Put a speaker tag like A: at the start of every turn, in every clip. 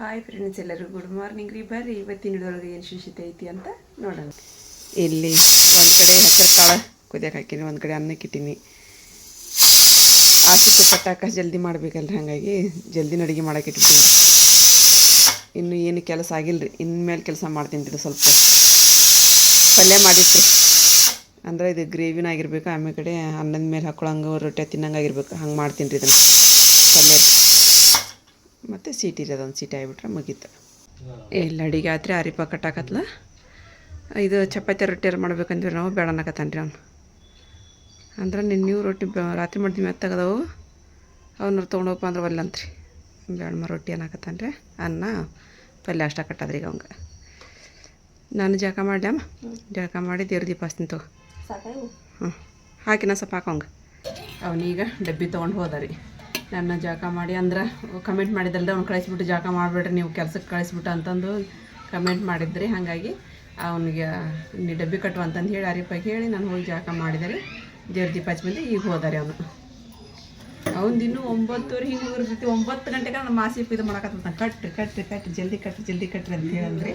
A: Hi friends ಎಲ್ಲರೂ good morning ರೀ. ಬರ್ರಿ, ಇವತ್ತಿನ ಹಿಡಿದೊಳಗೆ ಏನು ಶಿಶಿತ ಐತಿ ಅಂತ ನೋಡೋಣ. ಇಲ್ಲಿ ಒಂದು ಕಡೆ ಹೆಸರು ಕಾಳು ಕುದಿಯಕ್ಕೆ ಹಾಕಿನಿ, ಒಂದು ಕಡೆ ಅನ್ನಕ್ಕೆ ಇಟ್ಟೀನಿ. ಆಸಕ್ತಿ ಪಟ್ಟಾಕ ಜಲ್ದಿ ಮಾಡ್ಬೇಕಲ್ರಿ, ಹಾಗಾಗಿ ಜಲ್ದಿನ ಅಡುಗೆ ಮಾಡೋಕೆ ಇಟ್ಬಿಟ್ಟಿನಿ ಇನ್ನು ಏನು ಕೆಲಸ ಆಗಿಲ್ಲ ರೀ ಇನ್ಮೇಲೆ ಕೆಲಸ ಮಾಡ್ತೀನಿ ಸ್ವಲ್ಪ. ಪಲ್ಯ ಮಾಡಿಟ್ರಿ. ಅಂದ್ರೆ ಇದು ಗ್ರೇವಿನ ಆಗಿರ್ಬೇಕು, ಆಮೇಲೆ ಕಡೆ ಅನ್ನದ ಮೇಲೆ ಹಾಕ್ಕೊಳಂಗೆ ರೊಟ್ಟಿ ತಿನ್ನಂಗೆ ಆಗಿರ್ಬೇಕು, ಹಂಗೆ ಮಾಡ್ತೀನಿ ರೀ ಇದನ್ನು. ಮತ್ತು ಸೀಟಿ ರೀ ಅದೊಂದು ಸೀಟಿ ಆಗಿಬಿಟ್ರೆ ಮುಗೀತು. ಇಲ್ಲ ಅಡಿಗೆ ಆತ್ರಿ ಆರಿಪ ಕಟ್ಟಾಕತ್ಲ? ಇದು ಚಪಾತಿ ರೊಟ್ಟಿ ಮಾಡ್ಬೇಕಂದ್ವಿ ನಾವು ಬೇಡ ಅನ್ನಕತ್ತಾನ ರೀ ಅವ್ನು. ಅಂದ್ರೆ ನಿನ್ನ ನೀವು ರೊಟ್ಟಿ ರಾತ್ರಿ ಮಾಡ್ತೀವಿ ಮೆತ್ತಾಗದವು ಅವನ್ನ ತೊಗೊಂಡೋಗಪ್ಪ ಅಂದ್ರೆ ಒಲ್ಲಂತ್ರಿ ಬೇಡಮ್ಮ ರೊಟ್ಟಿ ಅನ್ನಕತ್ತಾನ ರೀ ಅನ್ನ ಪಲ್ಯ ಅಷ್ಟ ಕಟ್ಟದ್ರಿ ಈಗ ಅವಂಗೆ. ನಾನು ಜಳಕ ಮಾಡ್ಯಮ್ಮ ಜಳಕ ಮಾಡಿ ದೇವ್ರ ದೀಪ ಹಚ್ತೀನಿ ತಗೋ. ಹ್ಞೂ ಹಾಕಿನ ಸ್ವಲ್ಪ ಹಾಕೋಂಗೆ ಅವನೀಗ ಡಬ್ಬಿ ತೊಗೊಂಡು ಹೋದ ರೀ. ನನ್ನ ಜಾಕ ಮಾಡಿ ಅಂದ್ರೆ ಕಮೆಂಟ್ ಮಾಡಿದಲ್ದ ಅವ್ನು ಕಳಿಸ್ಬಿಟ್ಟು ಜಾಕ ಮಾಡಿಬಿಡ್ರಿ, ನೀವು ಕೆಲ್ಸಕ್ಕೆ ಕಳಿಸ್ಬಿಟ್ಟು ಅಂತಂದು ಕಮೆಂಟ್ ಮಾಡಿದ್ರಿ. ಹಾಗಾಗಿ ಅವನಿಗೆ ನೀ ಡಬ್ಬಿ ಕಟ್ಟು ಅಂತಂದು ಹೇಳಿ ಅರಿಪಾಗಿ ಹೇಳಿ ನಾನು ಹೋಗಿ ಜಾಕ ಮಾಡಿದೆ ರೀ. ದೇವ್ರ ದೀಪ ಹಚ್ಚಿ ಈಗ ಹೋದಾರೆ ಅವನು. ಅವ್ನು ಇನ್ನೂ ಒಂಬತ್ತುವರೆ, ಹಿಂಗೆ ಇರ್ತೈತಿ ಒಂಬತ್ತು ಗಂಟೆಗೆ ನಾನು ಮಾಸಿ ಇದು ಮಾಡಕತ್ತ ಕಟ್ರಿ ಕಟ್ರಿ ಕಟ್ರಿ ಜಲ್ದಿ ಕಟ್ರಿ ಜಲ್ದಿ ಕಟ್ರಿ ಅಂತ ಹೇಳಂದ್ರಿ.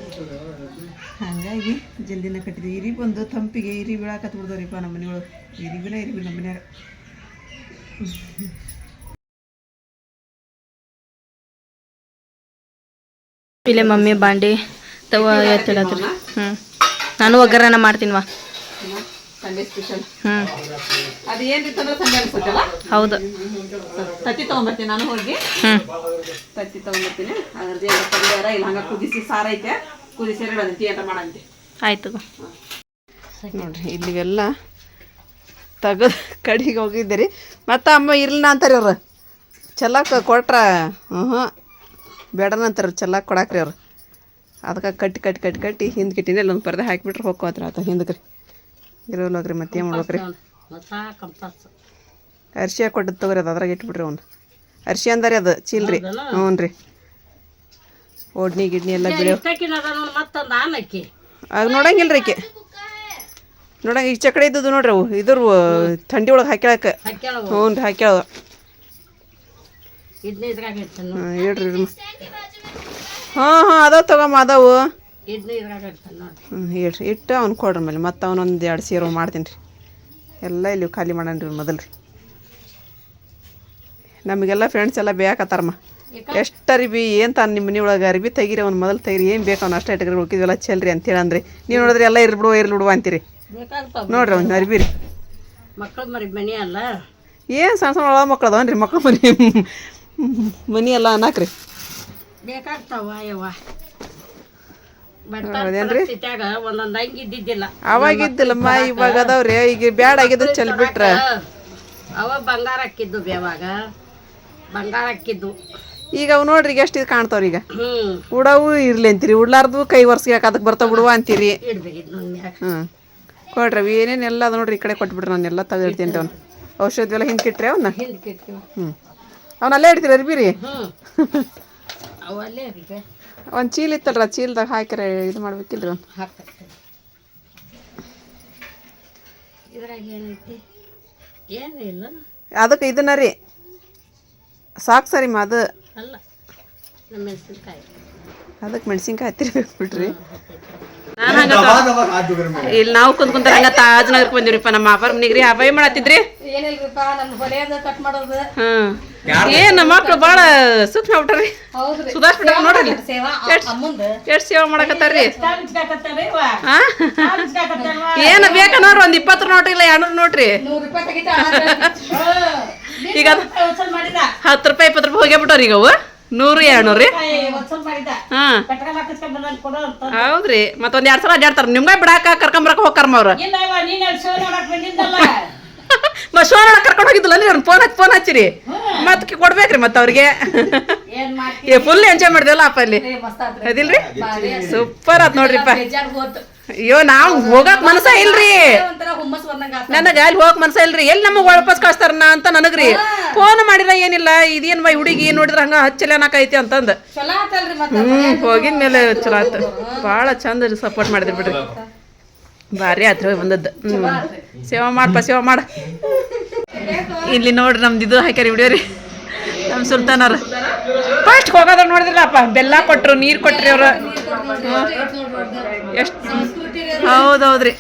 A: ಹಾಗಾಗಿ ಜಲ್ದಿನ ಕಟ್ಟಿದ್ವಿ ಇರಿ ಬಂದು ತಂಪಿಗೆ ಇರಿ ಬೀಳಾಕತ್ ಬಿಡ್ದವ್ರಿಪ್ಪ ನಮ್ಮ ಮನೆಯೊಳಗೆ. ಇರಿಬಿನ ಇರಿಬಿ ನಮ್ಮ ಮನ್ಯಾಗ.
B: ಇಲ್ಲೇ ಮಮ್ಮಿ ಬಾಂಡಿ ತವ ಎತ್ತಿಡತ್ರಿ ಹ್ಞೂ ನಾನು ಒಗ್ಗರಣೆ ಮಾಡ್ತೀನಿ
A: ವಾ. ಸ್ಪೆಷಲ್
B: ಹ್ಞೂ
A: ಅದು ಅನ್ಸುತ್ತಲ್ಲ?
B: ಹೌದು.
A: ತತ್ತಿ ತೊಗೊಂಬರ್ತೀನಿ ನಾನು ಹೋಗಿ.
B: ಹ್ಞೂ
A: ತತ್ತಿ ತೊಗೊಂಬರ್ತೀನಿ. ಅದ್ರದ್ದು ಏನು ಪಲ್ಯಾರ ಇಲ್ಲ ಹಂಗೆ ಕುದಿಸಿ ಸಾರು ಐತೆ. ಕುದಿಸಿ ಮಾಡಂತಿ.
B: ಆಯ್ತು
A: ನೋಡ್ರಿ ಇಲ್ಲಿವೆಲ್ಲ ತೆಗೆದು ಕಡಿಗೆ ಹೋಗಿದ್ದೀರಿ. ಮತ್ತು ಅಮ್ಮ ಇರ್ಲಿನ ಅಂತಾರೆ ಅವ್ರು ಚೆಲ್ಲಕ್ಕೆ ಕೊಟ್ರ. ಹ್ಞೂ ಹ್ಞೂ ಬೇಡನ ಅಂತಾರೆ ಚೆಲ್ಲಕ್ಕೆ ಕೊಡಾಕ್ರಿ ಅವ್ರು. ಅದಕ್ಕೆ ಕಟ್ಟಿ ಕಟ್ಟಿ ಕಟ್ಟಿ ಕಟ್ಟಿ ಹಿಂದೆ ಕಿಟ್ಟಿನ ಇಲ್ಲೊಂದು ಪರ್ದೆ ಹಾಕಿಬಿಟ್ರೆ ಹೋಗ್ಕೋತ್ರಿ ಆತ ಹಿಂದಕ್ಕೆ ರೀ ಇರೋಲ್ಲೋಗ್ರಿ ಮತ್ತೆ ಏನು ಮಾಡ್ಬೇಕ್ರಿ? ಅರ್ಶಿಯ ಕೊಟ್ಟದ್ದು ತಗೋರಿ ಅದು ಅದ್ರಾಗ ಇಟ್ಬಿಟ್ರಿ ಅವ್ನು. ಅರ್ಶಿ ಅಂದಾರಿ ಅದು ಚೀಲ್ರಿ. ಹ್ಞೂ ರೀ ಓಡ್ನಿ ಗಿಡ್ನಿ ಎಲ್ಲ
C: ಆನಕ್ಕಿ
A: ಆಗ ನೋಡಂಗಿಲ್ಲ ರೀ ಆಕೆ. ನೋಡಂಗ ಈಗ ಚಕಡೆ ಇದ್ದದ್ದು ನೋಡ್ರಿ ಅವು ಇದ್ರ ಥಂಡಿ ಒಳಗೆ ಹಾಕ್ಯಾಳಕ್ಕೆ.
C: ಹಾಕ್ಯಾಳ
A: ಹ್ಞೂ ರೀ ಹಾಕ್ಯಾಳ ಹಾಂ ಹೇಳ್ರಿ ಹಾಂ ಹಾಂ ಅದಾವ ತಗೊಮ್ಮ ಅದಾವು ಹ್ಞೂ ಹೇಳ್ರಿ ಇಟ್ಟು ಅವ್ನು ಕೊಡ್ರಿ ಮೇಲೆ ಮತ್ತೆ ಅವನೊಂದು ಎರಡು ಸೀರೆ ಮಾಡ್ತೀನಿ ರೀ. ಎಲ್ಲ ಇಲ್ಲಿ ಖಾಲಿ ಮಾಡೋಣ ರೀ ಮೊದಲು ರೀ. ನಮಗೆಲ್ಲ ಫ್ರೆಂಡ್ಸ್ ಎಲ್ಲ ಬೇಕತ್ತಾರಮ್ಮ. ಎಷ್ಟು ಅರಿಬಿ ಏನು ತಾನು ನಿಮ್ಮ ಮನೆ ಒಳಗೆ ಅರಿಬಿ ತೆಗೀರಿ ಅವ್ನು ಮೊದಲು ತೆಗೀರಿ. ಏನು ಬೇಕು ಅವ್ನು ಅಷ್ಟೇ ಇಟ್ಕೊಂಡು ಉಳ್ಕಿದ್ವೆಲ್ಲ ಚೆಲ್ರಿ ಅಂತೇಳಿ ಅಂದ್ರಿ ನೀವು ನೋಡಿದ್ರೆ ಎಲ್ಲ ಇರ್ಲಿ ಬಿಡುವ ಇರ್ಲಿ ಬಿಡುವ ಅಂತೀರಿ ನೋಡ್ರಿ ಅವ್ನು ಅರಿಬಿ ರೀ.
C: ಮಕ್ಕಳು ಮರಿ ಮನಿ ಅಲ್ಲ?
A: ಏನು ಸಣ್ಣ ಸಣ್ಣ ಒಳ ಮಕ್ಳು ಅದಾವನ್ರಿ ಮಕ್ಕಳು ಮನೆ? ಮನಿ ಎಲ್ಲ ಅನ್ನಾಕ್ರಿ.
C: ಬೇಕಾಗ್ತಾವ ಯವ್ವ. ಒಂದೊಂದು ಅಂಗಿ ಇದ್ದಿದ್ದಿಲ್ಲ.
A: ಅವಾಗಿದ್ದಿಲ್ಲಮ್ಮ ಇವಾಗ ಅದಾವ್ರಿ. ಈಗ ಬ್ಯಾಡ ಆಗಿದ್ದು ಚಲ್ ಬಿಟ್ರ.
C: ಅವ ಬಂಗಾರ ಹಾಕಿದ್ದು ಬೇವಾಗ ಬಂಗಾರ ಹಾಕಿದ್ದು.
A: ಈಗ ಅವು ನೋಡ್ರಿ ಈಗ ಎಷ್ಟು ಇದು ಕಾಣ್ತಾವ್ರಿ ಈಗ. ಉಡವು ಇರ್ಲಿ ಅಂತೀರಿ. ಉಡ್ಲಾರ್ದು ಕೈ ಒರ್ಸ್ಗೆ ಅದಕ್ಕೆ ಬರ್ತಾವ ಬಿಡುವ ಅಂತೀರಿ. ಹ್ಞೂ ಕೊಡ್ರಿ ಏನೇನೆಲ್ಲ ಅದ ನೋಡ್ರಿ ಈ ಕಡೆ ಕೊಟ್ಬಿಡ್ರಿ ನಾನು ತೆಗೆದಿಡ್ತೀನಿ ರೀ ಅವ್ನು ಔಷಧಿ ಎಲ್ಲ ಹಿಂಗೆ ಕಿಟ್ರಿ ಅವನ್ನ? ಹ್ಞೂ ಅವ್ನ ಅಲ್ಲೇ ಇಡ್ತೀರಿ ಒಂದ್ ರೀ
C: ಹ್ಮ್. ಅವಲ್ಲೇ ಅದಕ್ಕೆ
A: ಒಂದು ಚೀಲ ಇತ್ತಲ್ರ? ಚೀಲದಾಗ ಹಾಕಿರ ಇದು ಮಾಡ್ಬೇಕಿಲ್ರಿ
C: ಒಂದು? ಇದ್ರಾಗ ಏನೈತಿ
A: ಅದಕ್ಕೆ ಇದನ್ನ ರೀ. ಸಾಕು ಸರಿ ಮಾ ಅದು.
C: ಅಲ್ಲ ನಮ್ಮ ಮೆಣಸಿನ್ಕಾಯಿ.
A: ಅದಕ್ಕೆ ಮೆಣಸಿನ್ಕಾಯಿ ಹತ್ತಿರ್ಬೇಕು ಬಿಡ್ರಿ. ಇಲ್ಲಿ ನಾವು ಕುಂತ್ ತಾಜ್ ಹಂಗ ತಾಜ್ನಗರ್ಕ್ ಬಂದಿವ್ರಿಪ್ಪ. ನಮ್ಮ ಅಪ್ಪಾರ ಮನಿಗ್ರಿ ರೀ ಹಬ್ಬ ಏನ್ ಮಾಡತ್ತಿದ್ರಿ
C: ಏನಿಲ್ರಿಪ್ಪ ನಮ್ಮ ಹೊಲೆಯದ ಕಟ್ ಮಾಡೋದು.
A: ಹ್ಮ್ ಏನ್ ನಮ್ಮ ಮಕ್ಳು ಬಾಳ ಸೂಕ್ಷ್ಮ ಬಿಟ್ಟಾರಿ ಸುಧಾರ್ಸ್ ಬಿಟ್ಟಾರ ನೋಡ್ರಿ
C: ಸೇವಾ. ಅಮ್ಮಂದ.
A: ಎಷ್ಟ್ ಸೇವೆ ಮಾಡಕತ್ತಾರ್ರಿ? ಏನು ಏನ ಬೇಕನ್ನೋರು ಒಂದು ಇಪ್ಪತ್ತು ನೋಟ್ ಇಲ್ಲ ಎರಡ್ನೂರು ನೋಟ್ರಿ ಈಗ ಅದು ಹತ್ತು ರೂಪಾಯಿ ಇಪ್ಪತ್ತು ರೂಪಾಯಿ ಹೋಗ್ಯಾಬಿಟ್ಟವ್ರಿ ಈಗ ಅವು. ನೂರು ಎರಡ್ನೂರು ರೀ. ಹಾಂ ಹೌದ್ರಿ. ಮತ್ತೊಂದ್ ಎರಡ್ ಸಲ ಅಡ್ಡಾಡ್ತಾರ ನಿಮ್ಗ ಬಿಡಾಕ ಕರ್ಕೊಂಬರಕ ಹೋಗ್ಕರ್ಮ ಅವ್ರ
C: ಇಲ್ಲ ಇವ ನೀನ್ ಅಲ್ಲಿ ಶೋ ನೋಡಕ್ ಬಂದಿದ್ದಲ್ಲ
A: ಮಶ್ವಾರ ಕರ್ಕೊಂಡು ಹೋಗಿದ್ದಿಲ್ಲ ನೀವು ಫೋನ್ ಹಚ್ಚಿ ಫೋನ್ ಹಚ್ಚಿರಿ. ಮತ್ ಕೊಡ್ಬೇಕ್ರಿ ಮತ್ತೆ ಅವ್ರಿಗೆ. ಏ ಫುಲ್ ಎಂಜಾಯ್ ಮಾಡಿದೆಲ್ಲ ಅಪ್ಪ ಅಲ್ಲಿ. ಅದಿಲ್ರಿ? ಸೂಪರ್ ಆತ್ ನೋಡ್ರಿಪ್ಪ. ಅಯ್ಯೋ ನಾವ್ ಹೋಗಾಕ್ ಮನಸ ಇಲ್ರಿ. ನನಗ ಅಲ್ಲಿ ಹೋಗಕ್ ಮನಸ ಇಲ್ರಿ. ಎಲ್ಲಿ ನಮಗ್ ವಾಪಸ್ ಕಳಿಸ್ತಾರ ನಾ ಅಂತ ನನಗ್ರಿ ಫೋನ್ ಮಾಡಿಲ್ಲ ಏನಿಲ್ಲ. ಇದೇನ್ ಬೈ ಹುಡುಗಿ ನೋಡಿದ್ರ ಹಂಗ ಹಚ್ಚಲೆ ಅನ್ನಕೈತಿ ಅಂತಂದ್.
C: ಮತ್ತ
A: ಹ್ಮ್ ಹೋಗಿದ ಮೇಲೆ ಚಲೋ ಆತ. ಭಾಳ ಚಂದ ಸಪೋರ್ಟ್ ಮಾಡಿದ್ರಿ ಬಿಡ್ರಿ. ಭಾರಿ ಆತ್ರಿ ಬಂದದ್ದು. ಹ್ಮ್. ಸೇವಾ ಮಾಡಪ್ಪ ಸೇವಾ ಮಾಡ. ಇಲ್ಲಿ ನೋಡ್ರಿ ನಮ್ದು ಇದು ಹಾಕ್ಯಾರ ವಿಡಿಯೋ ನಮ್ಮ ಸುಲ್ತಾನವ್ರ ಫಸ್ಟ್ ಹೋಗೋದ್ರ ನೋಡಿದ್ರಪ್ಪ ಬೆಲ್ಲ ಕೊಟ್ಟರು ನೀರು ಕೊಟ್ರಿ ಅವ್ರ. ಎಷ್ಟು ಹೌದೌದ್ರಿ.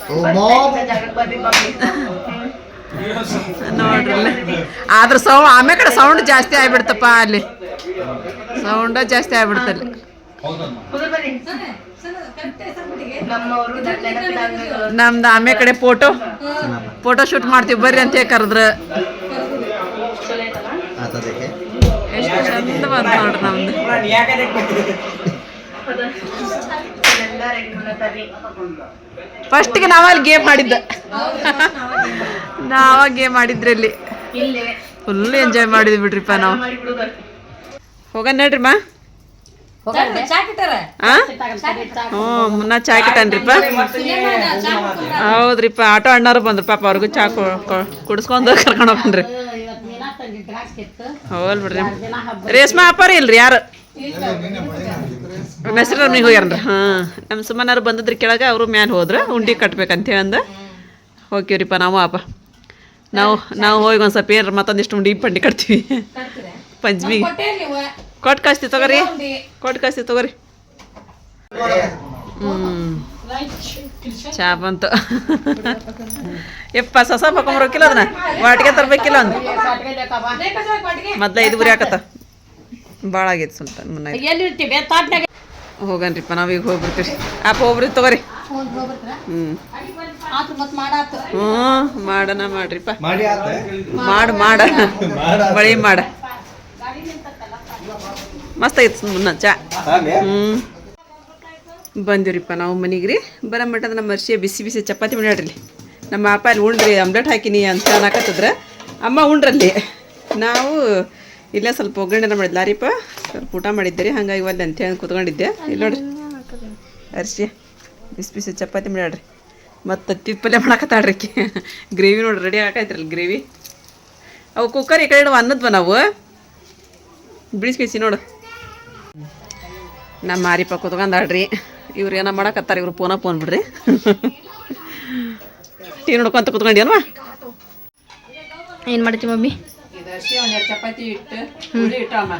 A: ನೋಡ್ರಲ್ಲ. ಆದ್ರ ಸೌ ಆಮೇಲೆ ಕಡೆ ಸೌಂಡ್ ಜಾಸ್ತಿ ಆಗ್ಬಿಡ್ತಪ್ಪ ಅಲ್ಲಿ. ಸೌಂಡ ಜಾಸ್ತಿ ಆಗ್ಬಿಡ್ತಲ್ಲಿ. ನಮ್ದು ಆಮೆ ಕಡೆ ಫೋಟೋ ಫೋಟೋ ಶೂಟ್ ಮಾಡ್ತೀವಿ. ಬರ್ರಿ ಅಂತ ಕರೆದ್ರ. ಎಷ್ಟು ಚಂದ ಬಂತು ನೋಡ್ರಿ ನಮ್ದು. ಫಸ್ಟ್ಗೆ ನಾವಲ್ಲಿ ಗೇಮ್ ಮಾಡಿದ್ದ ನಾವ ಗೇಮ್ ಮಾಡಿದ್ರಿ ಅಲ್ಲಿ. ಫುಲ್ ಎಂಜಾಯ್ ಮಾಡಿದ್ವಿ ಬಿಡ್ರಿಪ್ಪ ನಾವು. ಹೋಗೋಣ ನೋಡ್ರಿ ಮಾ. ಚಾ ಕಿಟ್ಟನ್ರಿಪ್ಪ ಹೌದ್ರಿಪ್ಪ ಆಟೋ ಅಣ್ಣಾರು ಬಂದ್ರು ಪಾಪ ಅವ್ರಿಗೂ ಚಾ ಕುಡಿಸ್ಕೊಂಡು ಕರ್ಕೊಂಡು ಹೋಗ್ರಿ ಹೋಗಲ್ ಬಿಡ್ರಿ. ರೇಷ್ಮಾ ಅಪ್ಪಾರಿ ಇಲ್ರಿ ಯಾರು? ಹೆಸ್ರು ನಮಗೆ ಹೋಗ್ಯಾರನ್ರಿ ಹಾಂ ನಮ್ಮ ಸುಮ್ಮನಾರು ಬಂದಿದ್ರಿ ಕೆಳಗೆ ಅವರು ಮ್ಯಾಲೆ ಹೋದ್ರ. ಉಂಡಿ ಕಟ್ಬೇಕಂತ ಹೇಳಂದ. ಹೋಗ್ತೀವ್ರಿಪ್ಪ ನಾವು ಅಪ್ಪ. ನಾವು ನಾವು ಹೋಗಿ ಒಂದು ಸ್ವಲ್ಪ ಏನಾರ ಮತ್ತೊಂದಿಷ್ಟು ಉಂಡಿ ಪಂಡಿ ಕಟ್ತೀವಿ. ಪಂಚಮಿ. ಕೊಟ್ಟು ಕಳಿಸ್ತೀವಿ ತಗೋರಿ. ಕೊಟ್ಟು ಕಳಿಸ್ತೀವಿ ತಗೋರಿ. ಹ್ಞೂ ಚಾ ಬಂತು. ಎಪ್ಪ ಸಸ ಪಕೊಂಬರೋಕಿಲ್ಲ ಅದನ್ನ? ವಾಟಿಗೆ ತರ್ಬೇಕಿಲ್ಲ ಒಂದು ಮೊದ್ಲ ಇದು ಗುರಿ ಹಾಕತ್ತ. ಭಾಳ ಆಗೈತೆ
C: ತಾಟ್ನಾಗ?
A: ಹೋಗನ್ರಿಪ್ಪ ನಾವೀಗ ಹೋಗ್ಬಿಡ್ತೀವಿ. ಅಪ್ಪ ಹೋಗ್ರಿ ತಗೋರಿ. ಹ್ಞೂ ಮಾಡೋಣ ಮಾಡ್ರಿಪ್ಪ.
D: ಮಾಡು
A: ಮಾಡ ಬಳಿ ಮಾಡ. ಮಸ್ತ್ ಐತೆ ಮುನ್ನ ಚಾ. ಹ್ಞೂ ಬಂದಿವ್ರಿಪ್ಪ ನಾವು ಮನೆಗೆ ರೀ ಬರೋ ಮಟ್ಟದ ನಮ್ಮ ಮರ್ಷಿ ಬಿಸಿ ಬಿಸಿ ಚಪಾತಿ ಮಾಡ್ಯಾಡ್ರಿ ನಮ್ಮ ಅಪ್ಪ ಅಲ್ಲಿ ಉಂಡ್ರಿ ಆಮ್ಲೆಟ್ ಹಾಕಿನಿ ಅಂತ ಅನ್ನಕತ್ತಿದ್ರ. ಅಮ್ಮ ಉಂಡ್ರಲ್ಲಿ ನಾವು ಇಲ್ಲ ಸ್ವಲ್ಪ ಒಗ್ಗರಣೆ ಮಾಡಿದ್ಲಾರಿಪ್ಪ ಸ್ವಲ್ಪ ಊಟ ಮಾಡಿದ್ದೆ ರೀ ಹಂಗಾಗಿ ಒಲ್ಲೆ ಅಂತ ಹೇಳಿ ಕೂತ್ಕೊಂಡಿದ್ದೆ. ಇಲ್ಲಿ ನೋಡ್ರಿ. ಅರ್ಶಿ ಬಿಸಿ ಬಿಸಿ ಚಪಾತಿ ಮಾಡ್ಯಾಡ್ರಿ ಮತ್ತು ತತ್ತಿ ಪಲ್ಯ ಮಾಡಕತ್ತಾಳ್ರಿ ಆಕಿ ಗ್ರೇವಿ ನೋಡ್ರಿ ರೆಡಿ ಹಾಕೈತ್ರಲ್ಲ ಗ್ರೇವಿ. ಅವು ಕುಕ್ಕರ್ ಈ ಕಡೆ ಇಡುವ ಅನ್ನದ್ವ ನಾವು. ಬಿಡಿಸ್ಕೈಸಿ ನೋಡು. ನಮ್ಮ ಮಾರಿಪ್ಪ ಕುತ್ಕೊಂಡಾಡ್ರಿ ಇವ್ರು ಏನೋ ಮಾಡಕತ್ತಾರ ಇವ್ರು ಫೋನ ಫೋನ್ ಬಿಡ್ರಿ. ಟೀ ನೋಡ್ಕೊಂತ ಅಲ್ವಾ
B: ಏನು ಮಾಡ್ತೀವಿ ಮಮ್ಮಿ?
A: ಒಂದೆರಡು ಚಪಾತಿ ಇಟ್ಟು ಹುಳಿ ಇಟ್ಟು ಅಮ್ಮ.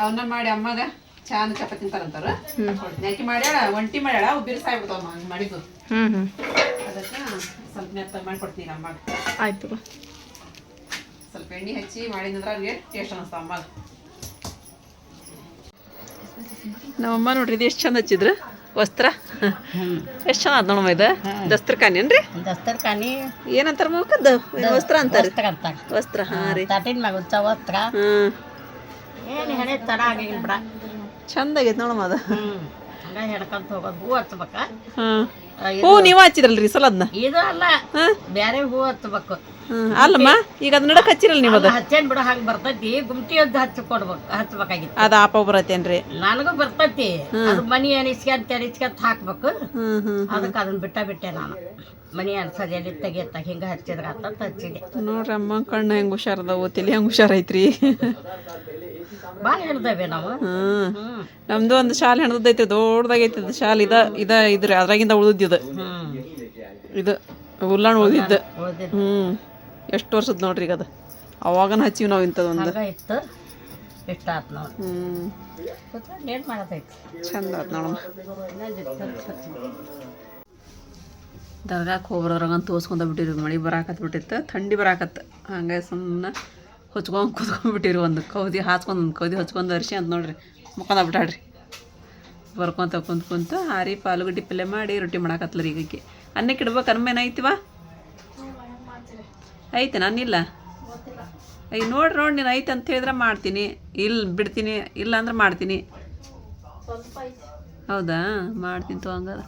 A: ಅವನ್ನ ಮಾಡಿ ಅಮ್ಮಗ ಚಾನ ಚಪಾತಿ ತಿಂತಾರಂತಾರ ನೆಕ್ಕಿ ಮಾಡ್ಯಾಳ ಒಂಟಿ ಮಾಡ್ಯಾಳ ಅವು ಬಿರ್ಸಾಗ್ಬಿಡ್ತಾವ ಹಂಗೆ ಮಾಡಿದ್ದು.
B: ಹ್ಞೂ ಹ್ಞೂ
A: ಅದಕ್ಕೆ ಸ್ವಲ್ಪ ನೆತ್ತ ಮಾಡ್ಕೊಡ್ತೀನಿ ಅಮ್ಮ
B: ಆಯ್ತು.
A: ಸ್ವಲ್ಪ ಎಣ್ಣೆ ಹಚ್ಚಿ ಮಾಡಿದ್ರೆ ಅವ್ರಿಗೆ ಟೇಸ್ಟ್ ಅನ್ನಿಸ್ತಾವ ಅಮ್ಮಗೆ. ನಮ್ಮಮ್ಮ ನೋಡ್ರಿ ಇದು ಎಷ್ಟು ಚಂದ ಹಚ್ಚಿದ್ರು? ವಸ್ತ್ರ? ಎಷ್ಟು ಚಂದ ಅದ ನೋಡಮ್ಮ ಇದು? ದಸ್ತ್ರಖಾನಿ ಏನ್ರಿ?
C: ದಸ್ತರ್ಖಾನಿ
A: ಏನಂತಾರ ಮುಖದ್ದು ವಸ್ತ್ರ ಅಂತಾರೆ?
C: ಅಂತ
A: ವಸ್ತ್ರ ಹಾಂ ರೀ.
C: ತಾಟಿನ ಉಚ್ಚ ವಸ್ತ್ರ. ಏನು ಹೆಣೆ ತರ ಆಗಿಲ್ಲ ಬಿಡ.
A: ಚಂದ ಆಗೈತೆ ನೋಡಮ್ಮ ಅದು.
C: ಹಂಗ ಹೆಡ್ಕೊಂತ ಹೋಗೋದು ಹೂ ಹಚ್ಬೇಕ.
A: ಹ್ಮ್ ಹೂ ನೀವು ಹಚ್ಚಿರಲ್ರಿ ಸಲ ಅದನ್ನ
C: ಇದು ಅಲ್ಲ. ಬ್ಯಾರೆ ಹೂ ಹಚ್ಬೇಕು.
A: ಹ್ಮ್ ಅಲ್ಲಮ್ಮ ಈಗ ಅದ್ ನಡಕ್ ಹಚ್ಚಿರಲ್ಲ ನೀವು ಅದ?
C: ಹಚ್ಚೇನ್ ಬಿಡ ಹಂಗ ಬರ್ತೈತಿ. ಗುಮ್ಟಿ ಅದ್ ಹಚ್ಚ ಕೊಡ್ಬೇಕು ಹಚ್ಬೇಕಾಗಿತ್ತು.
A: ಅದು ಆಪ ಬರತ್ತೇನ್ರಿ
C: ನನಗೂ ಬರ್ತೈತಿ. ಅದು ಮನಿ ಅನಿಸ್ಕೊಂತ ಎನಿಸ್ಕೊಂತ ಹಾಕ್ಬೇಕು. ಅದಕ್ಕೆ ಅದನ್ನ ಬಿಟ್ಟ ಬಿಟ್ಟೆ ನಾನು. ಮನಿ ಅನ್ಸೋದು ಎಲ್ಲಿ ತೆಗಿಯತ್ತ ಹಿಂಗ ಹಚ್ಚಿದ್ರ ಅಂತ ಹಚ್ಚಿದೆ.
A: ನೋಡ್ರಿ ಅಮ್ಮ ಕಣ್ಣು ಹೆಂಗ್ ಹುಷಾರದವು ತಲೆ ಹೆಂಗ್ ಹುಷಾರೈತ್ರಿ
C: ಭಾಳ ಹಿಡ್ದೇವೆ ನಾವು.
A: ನಮ್ದು ಒಂದು ಶಾಲೆ ಹೆಣ್ದೈತಿ ದೊಡ್ಡದಾಗೈತಿ ಶಾಲ್. ಇದ ಇದ ಇದ್ರಿ ಅದ್ರಾಗಿಂದ ಉಳ್ದಿದ್ದು
C: ಹ್ಮ್
A: ಇದು ಉಲ್ಲಾಣ
C: ಓದಿದ್ದೆ.
A: ಹ್ಞೂ ಹ್ಮ್. ಎಷ್ಟು ವರ್ಷದ ನೋಡ್ರಿ ಈಗ ಅದು? ಅವಾಗನ ಹಚ್ಚಿವಿ ನಾವು ಇಂಥದ್ದೊಂದು
C: ಒಂದು. ಇತ್ತು. ಇಷ್ಟ ಆತ್ ಮಾಡೋದೈತಿ
A: ಚಂದ ಆತ್ ನೋಡಮ್ಮ. ದರ್ಗಾಕ್ಕೆ ಹೋಗ್ಬರೋದ್ರಾಗ ತೋರ್ಸ್ಕೊಂಡ ಬಿಟ್ಟಿರಿ ಮಳೆ ಬರಾಕತ್ ಬಿಟ್ಟಿತ್ತು ಥಂಡಿ ಬರಾಕತ್ತು ಹಂಗೆ ಸುಮ್ಮನೆ ಹೊಚ್ಕೊಂಡು ಕುತ್ಕೊಂಡ್ಬಿಟ್ಟಿರಿ ಒಂದು ಕೌದಿ ಹಾಚ್ಕೊಂಡು ಒಂದು ಕೌದಿ ಹೊಚ್ಕೊಂಡು ಅರ್ಶಿ ಅಂತ ನೋಡ್ರಿ. ಮುಖಂದ ಬಿಟ್ಟಾಡ್ರಿ ಬರ್ಕೊಂತ ಕುಂತ ಕುಂತು ಹಾರಿ ಪಾಲುಗಡ್ಡಿ ಪಲ್ಯ ಮಾಡಿ ರೊಟ್ಟಿ ಮಾಡಾಕತ್ಲರಿ ಈಗಕ್ಕೆ. ಅನ್ನಕ್ಕೆ ಇಡ್ಬೇಕು ಅನ್ಮೇನ ಐತಿವ ಐತೆ ನಾನಿಲ್ಲ ಐ ನೋಡ್ರಿ ನೋಡಿ ನೀನು ಐತೆ ಅಂತ ಹೇಳಿದ್ರೆ ಮಾಡ್ತೀನಿ. ಇಲ್ಲ ಬಿಡ್ತೀನಿ ಇಲ್ಲ ಅಂದ್ರೆ ಮಾಡ್ತೀನಿ ಹೌದಾ? ಮಾಡ್ತೀನಿ ತಗೋ ಹಂಗಾದ್ರೆ.